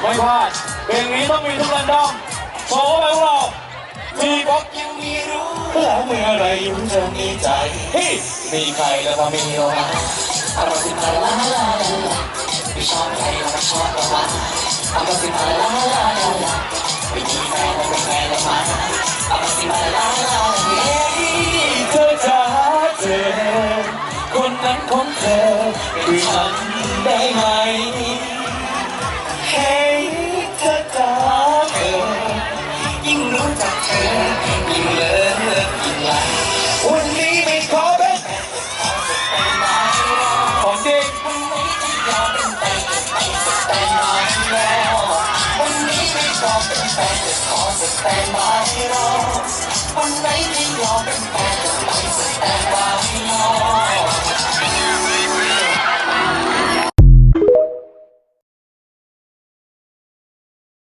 ไม่พลาดเพลงนี้ต้องมีทุกรันดอมบอกว่าไปพวกเราทีบ็อกยังมีรู้แล้วเมื่อไรยุ่งจะมีใจมีใครแล้วก็มีเราอารมาสิมาลาลาลาไม่ชอบใครเราก็ชอบเรามาเอารมาสิมาลาลาลาไม่มีแฟนเราเป็นแฟนเรามาเอารมาสิมาลาลาลาเธอจะหาเจอคนนั้นของเธอคือฉันได้ไหม จักเธอยิ่งเลิฟยิ่งรักวันนี้ไม่ขอเป็นของจริงแตงงานแล้ววันนี้ไม่ขอเป็นแฟนแต่ขอเป็นแฟนจะไปสแตนบา